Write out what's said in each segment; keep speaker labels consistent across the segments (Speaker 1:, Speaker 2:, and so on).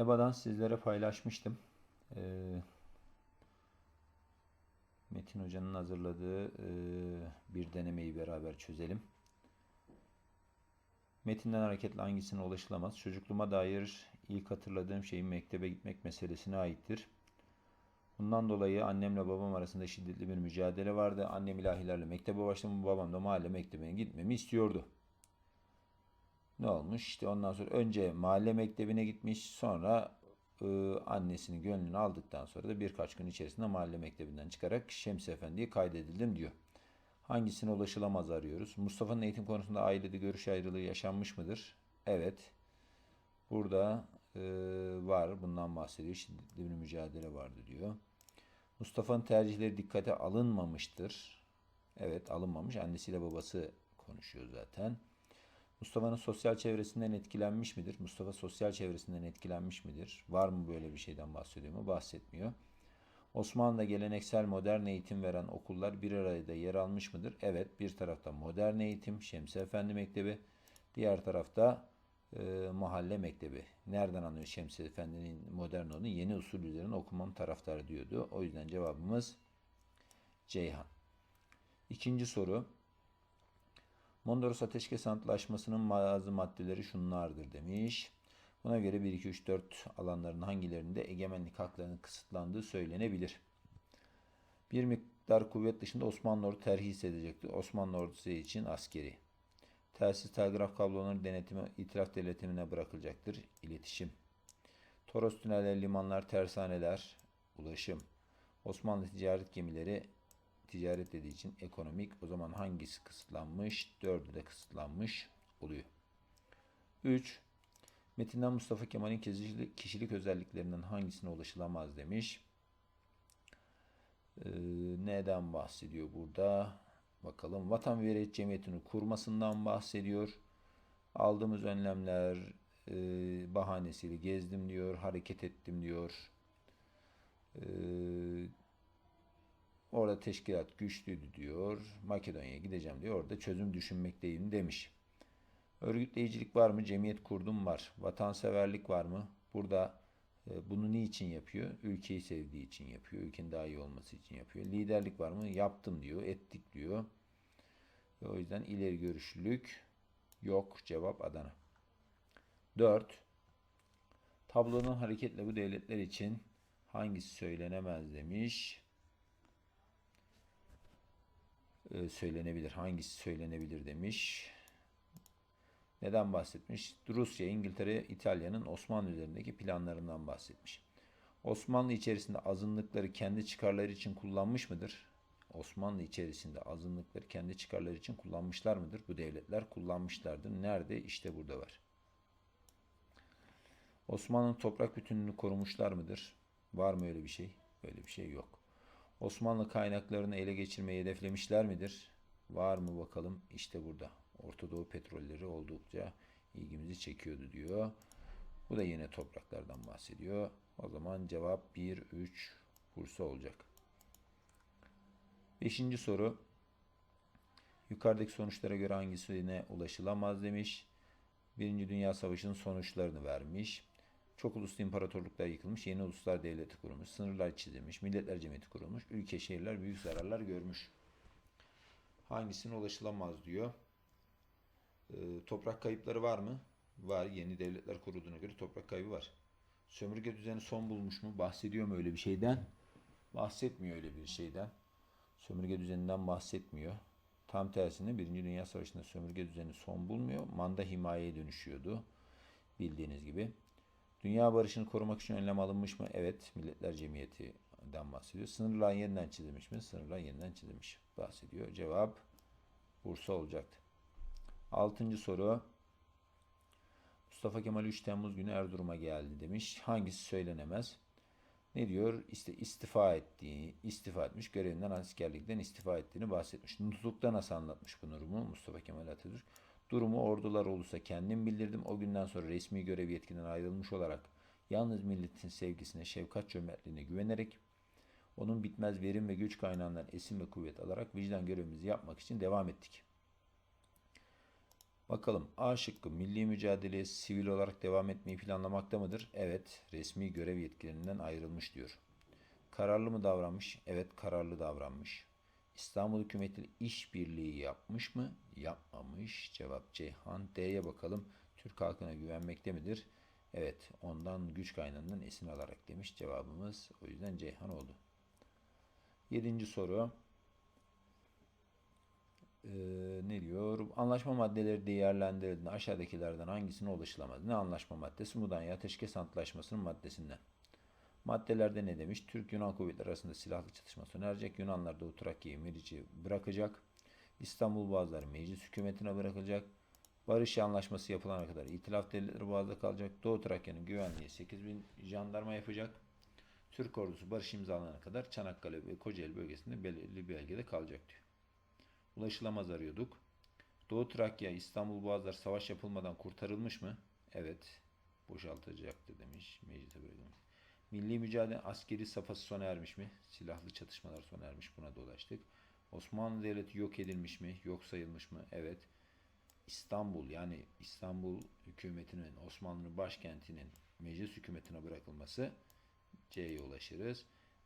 Speaker 1: EBA'dan sizlere paylaşmıştım. Ee, Metin Hoca'nın hazırladığı e, bir denemeyi beraber çözelim. Metinden hareketle hangisine ulaşılamaz? Çocukluğuma dair ilk hatırladığım şeyin mektebe gitmek meselesine aittir. Bundan dolayı annemle babam arasında şiddetli bir mücadele vardı. Annem ilahilerle mektebe başlamış, babam da mahalle mektebine gitmemi istiyordu. Ne olmuş? İşte ondan sonra önce mahalle mektebine gitmiş, sonra e, annesinin gönlünü aldıktan sonra da birkaç gün içerisinde mahalle mektebinden çıkarak Şems Efendi'ye kaydedildim diyor. Hangisine ulaşılamaz arıyoruz. Mustafa'nın eğitim konusunda ailede görüş ayrılığı yaşanmış mıdır? Evet. Burada e, var. Bundan bahsediyor. Şiddetli bir mücadele vardı diyor. Mustafa'nın tercihleri dikkate alınmamıştır. Evet alınmamış. Annesiyle babası konuşuyor zaten. Mustafa'nın sosyal çevresinden etkilenmiş midir? Mustafa sosyal çevresinden etkilenmiş midir? Var mı böyle bir şeyden bahsediyor mu? Bahsetmiyor. Osmanlı'da geleneksel modern eğitim veren okullar bir arada yer almış mıdır? Evet. Bir tarafta modern eğitim, Şemsi Efendi Mektebi. Diğer tarafta e, mahalle mektebi. Nereden anlıyor Şemsi Efendi'nin modern olduğunu? Yeni usul üzerine okumam taraftarı diyordu. O yüzden cevabımız Ceyhan. İkinci soru. Mondros Ateşkes Antlaşması'nın bazı maddeleri şunlardır demiş. Buna göre 1, 2, 3, 4 alanların hangilerinde egemenlik haklarının kısıtlandığı söylenebilir. Bir miktar kuvvet dışında Osmanlı ordu terhis edecekti. Osmanlı ordusu için askeri. Telsiz telgraf kabloları denetimi itiraf devletimine bırakılacaktır. İletişim. Toros tünelleri, limanlar, tersaneler, ulaşım. Osmanlı ticaret gemileri ticaret dediği için ekonomik. O zaman hangisi kısıtlanmış? Dördü de kısıtlanmış oluyor. 3. Metinden Mustafa Kemal'in kişilik, özelliklerinden hangisine ulaşılamaz demiş. Ee, neden bahsediyor burada? Bakalım. Vatan ve Cemiyeti'ni kurmasından bahsediyor. Aldığımız önlemler e, bahanesiyle gezdim diyor, hareket ettim diyor. Ee, orada teşkilat güçlüydü diyor. Makedonya'ya gideceğim diyor. Orada çözüm düşünmekteyim demiş. Örgütleyicilik var mı? Cemiyet kurdum var. Vatanseverlik var mı? Burada e, bunu niçin yapıyor? Ülkeyi sevdiği için yapıyor. Ülkenin daha iyi olması için yapıyor. Liderlik var mı? Yaptım diyor. Ettik diyor. Ve o yüzden ileri görüşlülük yok. Cevap Adana. 4. Tablonun hareketle bu devletler için hangisi söylenemez demiş. Ee, söylenebilir. Hangisi söylenebilir demiş. Neden bahsetmiş? Rusya, İngiltere, İtalya'nın Osmanlı üzerindeki planlarından bahsetmiş. Osmanlı içerisinde azınlıkları kendi çıkarları için kullanmış mıdır? Osmanlı içerisinde azınlıkları kendi çıkarları için kullanmışlar mıdır? Bu devletler kullanmışlardır. Nerede? İşte burada var. Osmanlı'nın toprak bütünlüğünü korumuşlar mıdır? Var mı öyle bir şey? Öyle bir şey yok. Osmanlı kaynaklarını ele geçirmeyi hedeflemişler midir? Var mı bakalım? İşte burada. Orta Doğu petrolleri oldukça ilgimizi çekiyordu diyor. Bu da yine topraklardan bahsediyor. O zaman cevap 1, 3 Bursa olacak. Beşinci soru. Yukarıdaki sonuçlara göre hangisine ulaşılamaz demiş. Birinci Dünya Savaşı'nın sonuçlarını vermiş. Çok uluslu imparatorluklar yıkılmış, yeni uluslar devleti kurulmuş, sınırlar çizilmiş, milletler cemiyeti kurulmuş, ülke şehirler büyük zararlar görmüş. Hangisine ulaşılamaz diyor. Ee, toprak kayıpları var mı? Var. Yeni devletler kurulduğuna göre toprak kaybı var. Sömürge düzeni son bulmuş mu? Bahsediyor mu öyle bir şeyden? Bahsetmiyor öyle bir şeyden. Sömürge düzeninden bahsetmiyor. Tam tersine Birinci Dünya Savaşı'nda sömürge düzeni son bulmuyor. Manda himayeye dönüşüyordu. Bildiğiniz gibi. Dünya barışını korumak için önlem alınmış mı? Evet. Milletler Cemiyeti'den bahsediyor. Sınırlar yeniden çizilmiş mi? Sınırlar yeniden çizilmiş. Bahsediyor. Cevap Bursa olacaktı. Altıncı soru. Mustafa Kemal 3 Temmuz günü Erzurum'a geldi demiş. Hangisi söylenemez? Ne diyor? İşte istifa ettiği, istifa etmiş, görevinden askerlikten istifa ettiğini bahsetmiş. Nutuk'ta nasıl anlatmış bu durumu Mustafa Kemal Atatürk? Durumu ordular olursa kendim bildirdim. O günden sonra resmi görev yetkinden ayrılmış olarak yalnız milletin sevgisine, şefkat cömertliğine güvenerek onun bitmez verim ve güç kaynağından esin ve kuvvet alarak vicdan görevimizi yapmak için devam ettik. Bakalım A şıkkı milli mücadeleye sivil olarak devam etmeyi planlamakta mıdır? Evet. Resmi görev yetkilerinden ayrılmış diyor. Kararlı mı davranmış? Evet kararlı davranmış. İstanbul hükümetiyle işbirliği yapmış mı? Yapmamış. Cevap Ceyhan. D'ye bakalım. Türk halkına güvenmekte midir? Evet. Ondan güç kaynağından esin alarak demiş cevabımız. O yüzden Ceyhan oldu. Yedinci soru. Ee, ne diyor? Anlaşma maddeleri değerlendirildiğinde aşağıdakilerden hangisine ulaşılamaz? Ne anlaşma maddesi? Mudanya Ateşkes Antlaşması'nın maddesinden. Maddelerde ne demiş? Türk-Yunan kuvvetleri arasında silahlı çatışma sona erecek. Yunanlar Doğu Trakya'yı Meriç'i bırakacak. İstanbul Boğazları meclis hükümetine bırakılacak. Barış anlaşması yapılana kadar itilaf devletleri Boğaz'da kalacak. Doğu Trakya'nın güvenliği 8000 jandarma yapacak. Türk ordusu barış imzalanana kadar Çanakkale ve Kocaeli bölgesinde belirli bir bölgede kalacak diyor. Ulaşılamaz arıyorduk. Doğu Trakya, İstanbul Boğazlar savaş yapılmadan kurtarılmış mı? Evet. Boşaltacaktır demiş. Meclise bırakılmış. Milli mücadele askeri safhası sona ermiş mi? Silahlı çatışmalar sona ermiş. Buna da ulaştık. Osmanlı Devleti yok edilmiş mi? Yok sayılmış mı? Evet. İstanbul yani İstanbul hükümetinin Osmanlı'nın başkentinin meclis hükümetine bırakılması C'ye ulaşırız.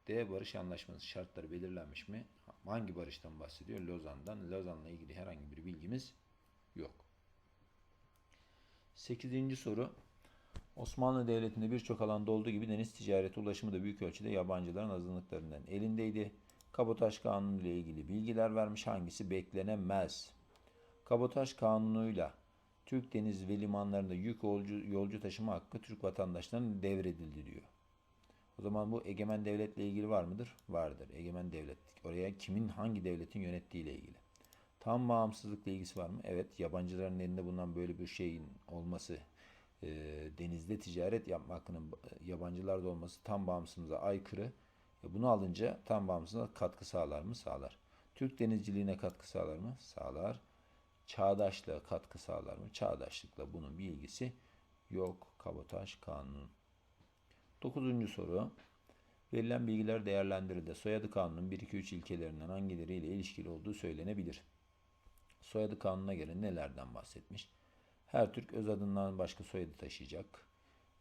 Speaker 1: D. Barış anlaşması şartları belirlenmiş mi? Hangi barıştan bahsediyor? Lozan'dan. Lozan'la ilgili herhangi bir bilgimiz yok. Sekizinci soru. Osmanlı Devleti'nde birçok alanda olduğu gibi deniz ticareti ulaşımı da büyük ölçüde yabancıların azınlıklarından elindeydi. Kabotaj Kanunu ile ilgili bilgiler vermiş. Hangisi beklenemez? Kabotaj Kanunu'yla Türk deniz ve limanlarında yük yolcu, yolcu taşıma hakkı Türk vatandaşlarına devredildi diyor. O zaman bu egemen devletle ilgili var mıdır? Vardır. Egemen devlet. Oraya kimin hangi devletin yönettiği ile ilgili. Tam bağımsızlıkla ilgisi var mı? Evet. Yabancıların elinde bulunan böyle bir şeyin olması, e, denizde ticaret yapma hakkının e, yabancılarda olması tam bağımsızlığa aykırı. E, bunu alınca tam bağımsızlığa katkı sağlar mı? Sağlar. Türk denizciliğine katkı sağlar mı? Sağlar. Çağdaşlığa katkı sağlar mı? Çağdaşlıkla bunun bir ilgisi yok. Kabotaj kanunu. Dokuzuncu soru. Verilen bilgiler değerlendirildi. Soyadı kanunun 1-2-3 ilkelerinden hangileriyle ilişkili olduğu söylenebilir. Soyadı kanununa göre nelerden bahsetmiş? Her Türk öz adından başka soyadı taşıyacak.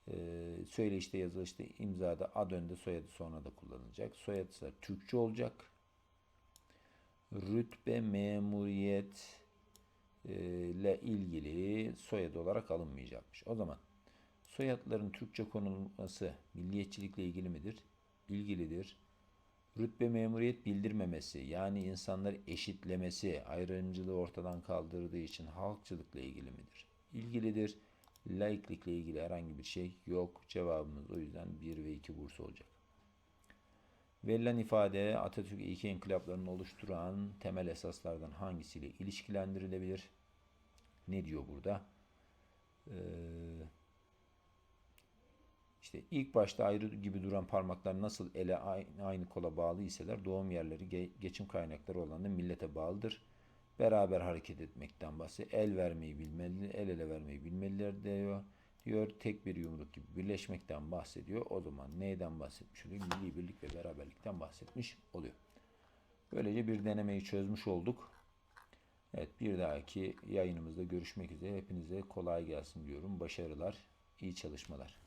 Speaker 1: Ee, söyleyişte, yazılışta, imzada ad önde soyadı sonra da kullanılacak. Soyadı ise Türkçe olacak. Rütbe, memuriyet e, ile ilgili soyadı olarak alınmayacakmış. O zaman Soyadların Türkçe konulması milliyetçilikle ilgili midir? İlgilidir. Rütbe memuriyet bildirmemesi yani insanları eşitlemesi, ayrımcılığı ortadan kaldırdığı için halkçılıkla ilgili midir? İlgilidir. Laiklikle ilgili herhangi bir şey yok. Cevabımız o yüzden 1 ve 2 burs olacak. Verilen ifade Atatürk ilke inkılaplarını oluşturan temel esaslardan hangisiyle ilişkilendirilebilir? Ne diyor burada? Eee işte ilk başta ayrı gibi duran parmaklar nasıl ele aynı kola bağlı iseler doğum yerleri geçim kaynakları olan da millete bağlıdır. Beraber hareket etmekten bahsediyor. El vermeyi bilmeli, el ele vermeyi bilmeliler diyor. Diyor tek bir yumruk gibi birleşmekten bahsediyor. O zaman neyden bahsetmiş oluyor? Milli birlik ve beraberlikten bahsetmiş oluyor. Böylece bir denemeyi çözmüş olduk. Evet bir dahaki yayınımızda görüşmek üzere. Hepinize kolay gelsin diyorum. Başarılar, iyi çalışmalar.